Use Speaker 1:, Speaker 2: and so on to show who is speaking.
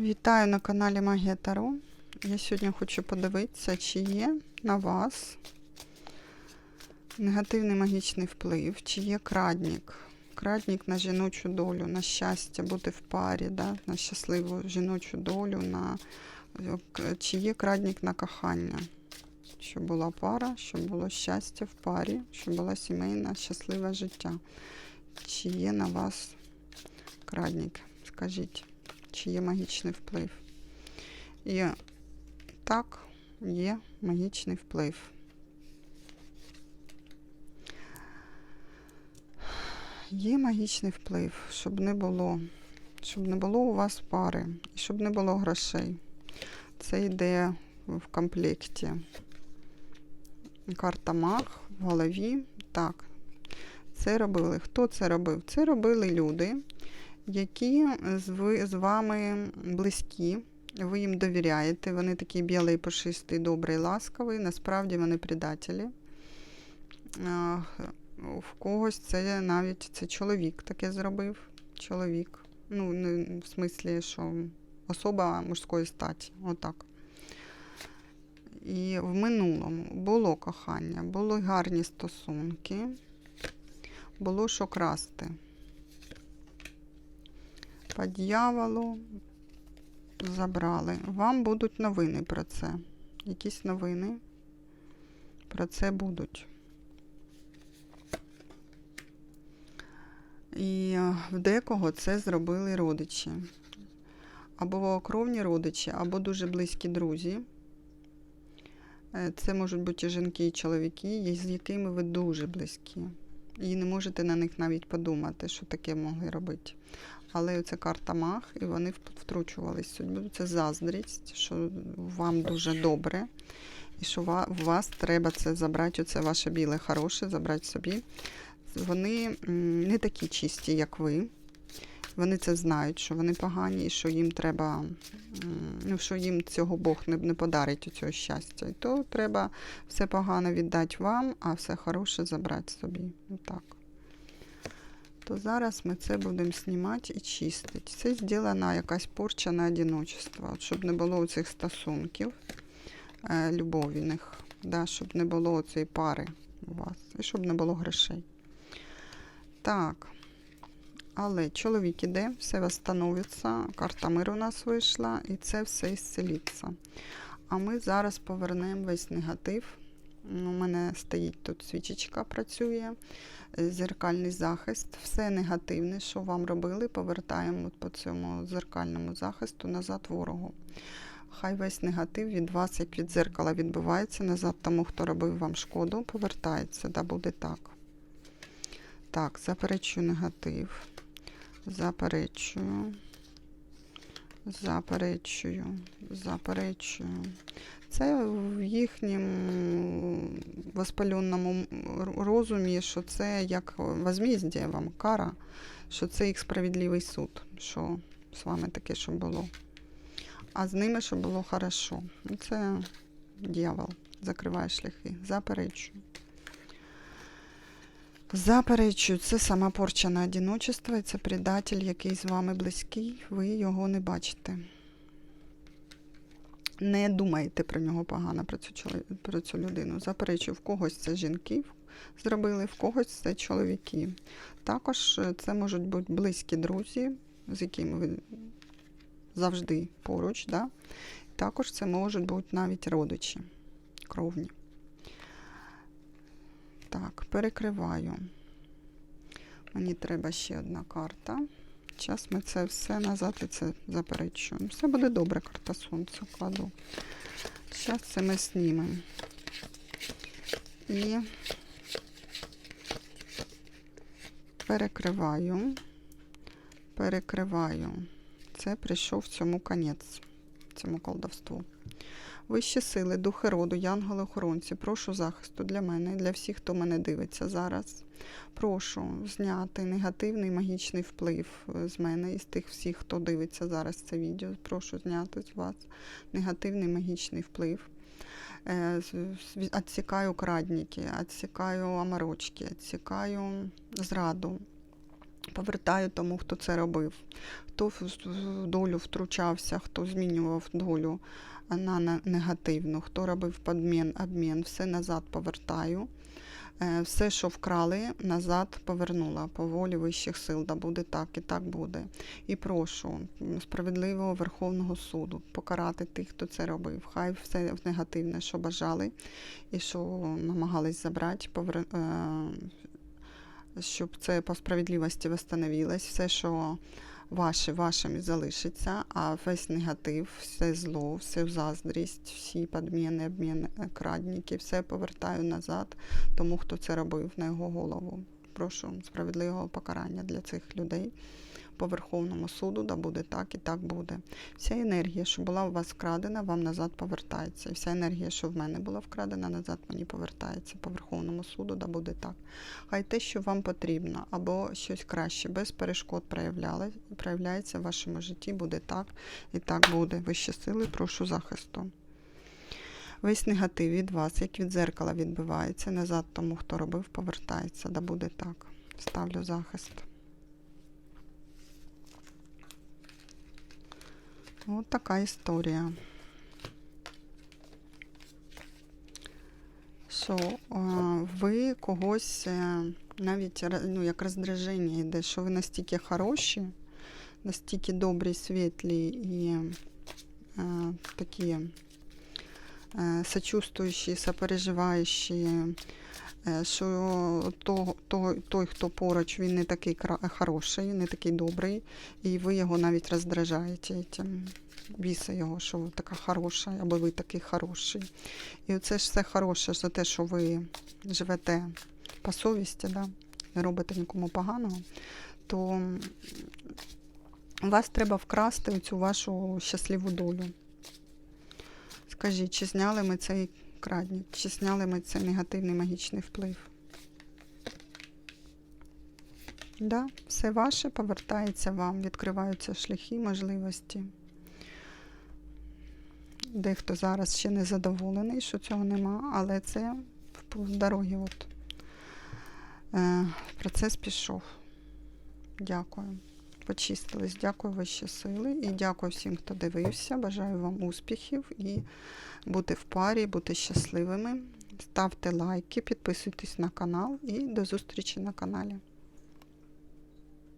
Speaker 1: Вітаю на каналі Магія Таро. Я сьогодні хочу подивитися, чи є на вас негативний магічний вплив, чи є крадник. Крадник на жіночу долю, на щастя, бути в парі, да? на щасливу жіночу долю, на... чи є крадник на кохання. Щоб була пара, щоб було щастя в парі, щоб була сімейна, щасливе життя. Чи є на вас крадник? Скажіть чи є магічний вплив. І так, є магічний вплив. Є магічний вплив, щоб не було, щоб не було у вас пари, і щоб не було грошей. Це йде в комплекті. Карта Маг в голові. Так, це робили. Хто це робив? Це робили люди, які з, вами близькі, ви їм довіряєте, вони такі білий, пушистий, добрий, ласковий, насправді вони предателі. В когось це навіть це чоловік таке зробив. Чоловік. Ну, в смислі, що особа мужської статі. Отак. І в минулому було кохання, були гарні стосунки, було що красти по дьяволу забрали. Вам будуть новини про це. Якісь новини про це будуть. І в декого це зробили родичі. Або кровні родичі, або дуже близькі друзі. Е, це можуть бути жінки і чоловіки, з якими ви дуже близькі. І не можете на них навіть подумати, що таке могли робити. Але це карта маг, і вони втручувались в судьбу. Це заздрість, що вам дуже добре, і що у вас треба це забрати, оце ваше біле хороше, забрати собі. Вони не такі чисті, як ви. Вони це знають, що вони погані, і що їм треба, ну, що їм цього Бог не не подарить у цього щастя. І то треба все погане віддати вам, а все хороше забрати собі. Отак то зараз ми це будемо знімати і чистити. Це зроблена якась порча на одиночество, щоб не було цих стосунків е, любовних, да, щоб не було цієї пари у вас, і щоб не було грошей. Так, але чоловік іде, все встановиться, карта миру у нас вийшла, і це все ісцелиться. А ми зараз повернемо весь негатив. У мене стоїть тут свічечка, працює. Е, зеркальний захист. Все негативне, що вам робили, повертаємо по цьому зеркальному захисту назад ворогу. Хай весь негатив від вас, як від зеркала, відбувається назад, тому хто робив вам шкоду, повертається. Да буде так. Так, заперечую негатив. Заперечую. Заперечую, заперечую. Це в їхньому воспаленому розумі, що це як возміздя вам, кара, що це їх справедливий суд, що з вами таке, що було. А з ними, щоб було хорошо. Це дьявол, закриває шляхи. Заперечую. Заперечую, це сама порча на одиночество, і це предатель, який з вами близький, ви його не бачите не думайте про нього погано, про цю про цю людину. Заперечую, в когось це жінки зробили, в когось це чоловіки. Також е, це можуть бути близькі друзі, з якими ви завжди поруч. Да? Також це можуть бути навіть родичі кровні. Так, перекриваю. Мені треба ще одна карта. Зараз ми це все назад і це заперечуємо. Все буде добре, карта сонця кладу. Зараз це ми знімемо. І перекриваю, перекриваю. Це прийшов цьому конець, цьому колдовству. Вищі сили, духи роду, янголи-охоронці, прошу захисту для мене і для всіх, хто мене дивиться зараз. Прошу зняти негативний магічний вплив е, з мене і з тих всіх, хто дивиться зараз це відео. Прошу зняти з вас негативний магічний вплив. Отсікаю крадники, отсікаю оморочки, отсікаю зраду, Повертаю тому, хто це робив, хто в долю втручався, хто змінював долю на негативну, хто робив подмін, обмін, все назад повертаю. Е, Все, що вкрали, назад повернула по волі вищих сил. Да буде так і так буде. І прошу справедливого Верховного суду покарати тих, хто це робив. Хай все негативне, що бажали і що намагались забрати, повер... е, щоб це по справедливості встановилось. Все, що ваше, вашим залишиться, а весь негатив, все зло, всю заздрість, всі підміни, обміни, крадніки, все повертаю назад тому, хто це робив на його голову. Прошу справедливого покарання для цих людей по Верховному суду, да буде так і так буде. Вся енергія, що була у вас вкрадена, вам назад повертається. І вся енергія, що в мене була вкрадена, назад мені повертається по Верховному суду, да буде так. Хай те, що вам потрібно, або щось краще, без перешкод проявляється в вашому житті, буде так і так буде. Вищі сили, прошу захисту. Весь негатив від вас, як від зеркала відбивається, назад тому, хто робив, повертається. Да буде так. Ставлю захист. От така історія. Що ви когось е, навіть ну, як роздраження йде, що ви настільки хороші, настільки добрі, світлі і е, такі е, сочувствуючі, сопереживаючі, що того, того, той, хто поруч, він не такий хороший, не такий добрий, і ви його навіть роздражаєте. Біса його, що ви така хороша, або ви такий хороший. І оце ж все хороше за те, що ви живете по совісті, да? не робите нікому поганого, то вас треба вкрасти у цю вашу щасливу долю. Скажіть, чи зняли ми цей крадник, чи зняли ми цей негативний магічний вплив? Да, все ваше повертається вам, відкриваються шляхи, можливості. Дехто зараз ще не задоволений, що цього нема, але це в дорогі. От. Е, процес пішов. Дякую. Почистились. Дякую вищі сили і дякую всім, хто дивився. Бажаю вам успіхів і бути в парі, бути щасливими. Ставте лайки, підписуйтесь на канал і до зустрічі на каналі.